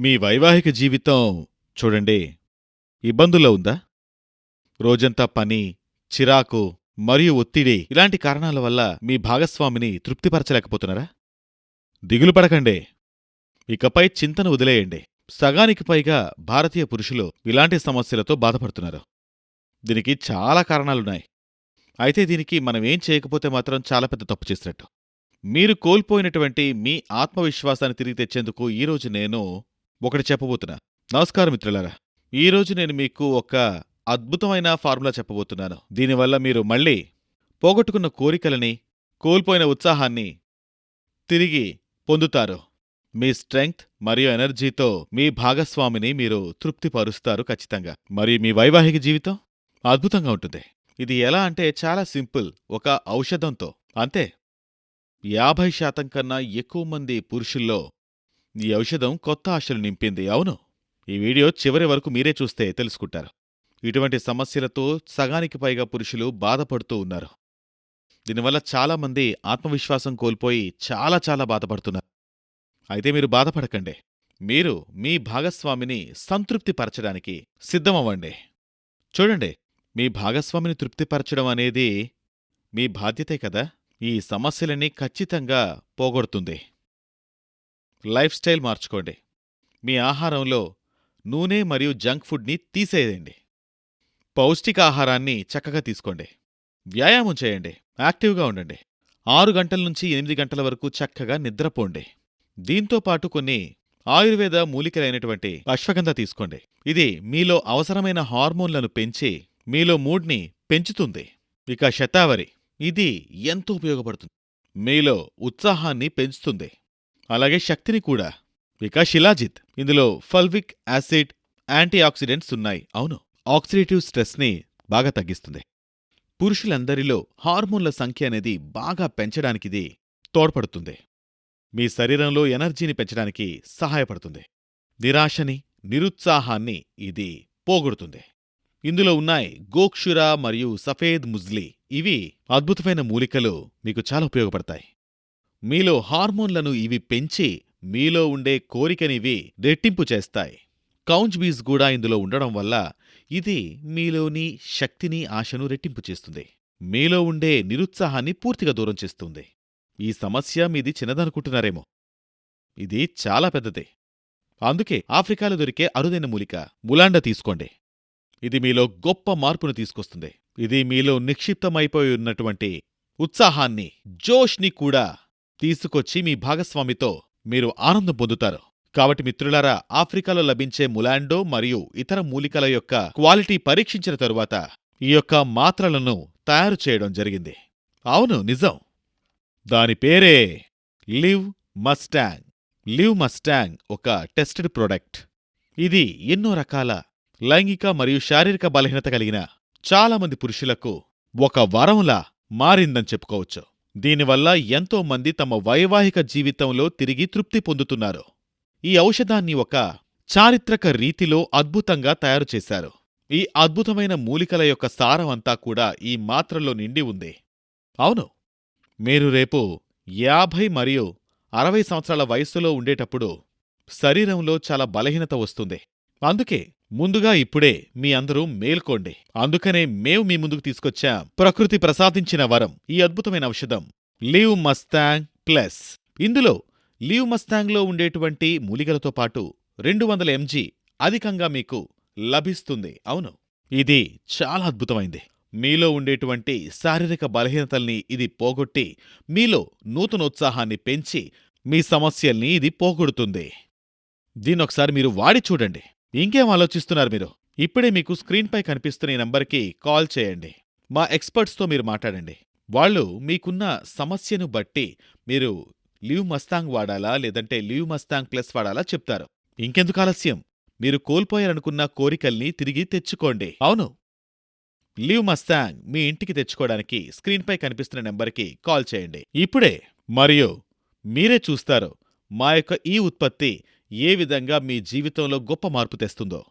మీ వైవాహిక జీవితం చూడండి. ఇబ్బందుల్లో ఉందా? రోజంతా పని చిరాకు మరియు ఒత్తిడి ఇలాంటి కారణాల వల్ల మీ భాగస్వామిని తృప్తిపరచలేకపోతున్నారా? దిగులు పడకండి. ఇకపై చింతను వదిలేయండి. సగానికి పైగా భారతీయ పురుషులు ఇలాంటి సమస్యలతో బాధపడుతున్నారు. దీనికి చాలా కారణాలున్నాయి. అయితే దీనికి మనం ఏం చేయకపోతే మాత్రం చాలా పెద్ద తప్పు చేసినట్టు. మీరు కోల్పోయినటువంటి మీ ఆత్మవిశ్వాసాన్ని తిరిగి తెచ్చేందుకు ఈరోజు నేను ఒకటి చెప్పబోతున్నా. నమస్కారం మిత్రులారా. ఈరోజు నేను మీకు ఒక అద్భుతమైన ఫార్ములా చెప్పబోతున్నాను. దీనివల్ల మీరు మళ్ళీ పోగొట్టుకున్న కోరికలని కోల్పోయిన ఉత్సాహాన్ని తిరిగి పొందుతారు. మీ స్ట్రెంగ్త్ మరియు ఎనర్జీతో మీ భాగస్వామిని మీరు తృప్తిపరుస్తారు ఖచ్చితంగా. మరియు మీ వైవాహిక జీవితం? అద్భుతంగా ఉంటుంది. ఇది ఎలా అంటే చాలా సింపుల్ ఒక ఔషధంతో. అంతే. యాభై శాతం కన్నా ఎక్కువ మంది పురుషుల్లో ఈ ఔషధం కొత్త ఆశలు నింపింది అవును. ఈ వీడియో చివరి వరకు మీరే చూస్తే తెలుసుకుంటారు. ఇటువంటి సమస్యలతో సగానికి పైగా పురుషులు బాధపడుతూ ఉన్నారు. దీనివల్ల చాలామంది ఆత్మవిశ్వాసం కోల్పోయి చాలా చాలా బాధపడుతున్నారు. అయితే మీరు బాధపడకండి. మీరు మీ భాగస్వామిని సంతృప్తిపరచడానికి సిద్ధమవ్వండి. చూడండి మీ భాగస్వామిని తృప్తిపరచడం అనేది మీ బాధ్యతే కదా? ఈ సమస్యలని ఖచ్చితంగా పోగొడుతుంది. లైఫ్ స్టైల్ మార్చుకోండి. మీ ఆహారంలో నూనె మరియు జంక్ ఫుడ్ని తీసేయండి. పౌష్టికాహారాన్ని చక్కగా తీసుకోండి. వ్యాయామం చేయండి. యాక్టివ్గా ఉండండి. ఆరు గంటల నుంచి ఎనిమిది గంటల వరకు చక్కగా నిద్రపోండి. దీంతో పాటు కొన్ని ఆయుర్వేద మూలికలైనటువంటి అశ్వగంధ తీసుకోండి. ఇది మీలో అవసరమైన హార్మోన్లను పెంచి మీలో మూడ్ని పెంచుతుంది. ఇక శతావరి. ఇది ఎంతో ఉపయోగపడుతుంది. మీలో ఉత్సాహాన్ని పెంచుతుంది. అలాగే శక్తిని కూడా. ఇక శిలాజిత్. ఇందులో ఫల్విక్ యాసిడ్ యాంటీ ఆక్సిడెంట్స్ ఉన్నాయి. అవును. ఆక్సిడేటివ్ స్ట్రెస్ని బాగా తగ్గిస్తుంది. పురుషులందరిలో హార్మోన్ల సంఖ్య అనేది బాగా పెంచడానికిది తోడ్పడుతుంది. మీ శరీరంలో ఎనర్జీని పెంచడానికి సహాయపడుతుంది. నిరాశని నిరుత్సాహాన్ని ఇది పోగొడుతుంది. ఇందులో ఉన్నాయి గోక్షుర మరియు సఫేద్ ముజ్లీ. ఇవి అద్భుతమైన మూలికలు మీకు చాలా ఉపయోగపడతాయి. మీలో హార్మోన్లను ఇవి పెంచి మీలో ఉండే కోరికనివి రెట్టింపు చేస్తాయి. కౌంజ్ బీజ్ కూడా ఇందులో ఉండడం వల్ల ఇది మీలోని శక్తిని ఆశను రెట్టింపు చేస్తుంది. మీలో ఉండే నిరుత్సాహాన్ని పూర్తిగా దూరం చేస్తుంది. ఈ సమస్య మీది చిన్నదనుకుంటున్నారేమో. ఇది చాలా పెద్దదే. అందుకే ఆఫ్రికాలో దొరికే అరుదైన మూలిక ములాండ తీసుకోండి. ఇది మీలో గొప్ప మార్పును తీసుకొస్తుంది. ఇది మీలో నిక్షిప్తమైపోయి ఉన్నటువంటి ఉత్సాహాన్ని జోష్ని కూడా తీసుకొచ్చి మీ భాగస్వామితో మీరు ఆనందం పొందుతారు. కాబట్టి మిత్రులారా ఆఫ్రికాలో లభించే ములాండో మరియు ఇతర మూలికల యొక్క క్వాలిటీ పరీక్షించిన తరువాత ఈ యొక్క మాత్రలను తయారు చేయడం జరిగింది. అవును నిజం. దాని పేరే లివ్ మస్టాంగ్. లివ్ మస్టాంగ్ ఒక టెస్టెడ్ ప్రోడక్ట్. ఇది ఎన్నో రకాల లైంగిక మరియు శారీరక బలహీనత కలిగిన చాలామంది పురుషులకు ఒక వరంలా మారిందని చెప్పుకోవచ్చు. దీనివల్ల ఎంతో మంది తమ వైవాహిక జీవితంలో తిరిగి తృప్తి పొందుతున్నారు. ఈ ఔషధాన్ని ఒక చారిత్రక రీతిలో అద్భుతంగా తయారు చేశారు. ఈ అద్భుతమైన మూలికల యొక్క సారం కూడా ఈ మాత్రలో నిండి ఉంది. అవును మీరు రేపు యాభై మరియు అరవై సంవత్సరాల వయస్సులో ఉండేటప్పుడు శరీరంలో చాలా బలహీనత వస్తుంది. అందుకే ముందుగా ఇప్పుడే మీ అందరూ మేల్కోండి. అందుకనే మేము మీ ముందుకు తీసుకొచ్చాం ప్రకృతి ప్రసాదించిన వరం ఈ అద్భుతమైన ఔషధం లీవ్ మస్తాంగ్ ప్లస్. ఇందులో లీవ్ మస్తాంగ్లో ఉండేటువంటి మూలికలతో పాటు రెండు వందల ఎంజీ అధికంగా మీకు లభిస్తుంది. అవును. ఇది చాలా అద్భుతమైంది. మీలో ఉండేటువంటి శారీరక బలహీనతల్ని ఇది పోగొట్టి మీలో నూతనోత్సాహాన్ని పెంచి మీ సమస్యల్ని ఇది పోగొడుతుంది. దీన్నొకసారి మీరు వాడి చూడండి. ఇంకేం ఆలోచిస్తున్నారు మీరు? ఇప్పుడే మీకు స్క్రీన్పై కనిపిస్తున్న ఈ నంబర్కి కాల్ చేయండి. మా ఎక్స్పర్ట్స్తో మీరు మాట్లాడండి. వాళ్ళు మీకున్న సమస్యను బట్టి మీరు లీవ్ మస్తాంగ్ వాడాలా లేదంటే లీవ్ మస్తాంగ్ ప్లస్ వాడాలా చెప్తారు. ఇంకెందుకు ఆలస్యం? మీరు కోల్పోయారనుకున్న కోరికల్ని తిరిగి తెచ్చుకోండి. అవును. లీవ్ మస్తాంగ్ మీ ఇంటికి తెచ్చుకోవడానికి స్క్రీన్పై కనిపిస్తున్న నెంబర్కి కాల్ చేయండి. ఇప్పుడే మరియు మీరే చూస్తారు మా యొక్క ఈ ఉత్పత్తి ఏ విధంగా మీ జీవితంలో గొప్ప మార్పు తెస్తుందో.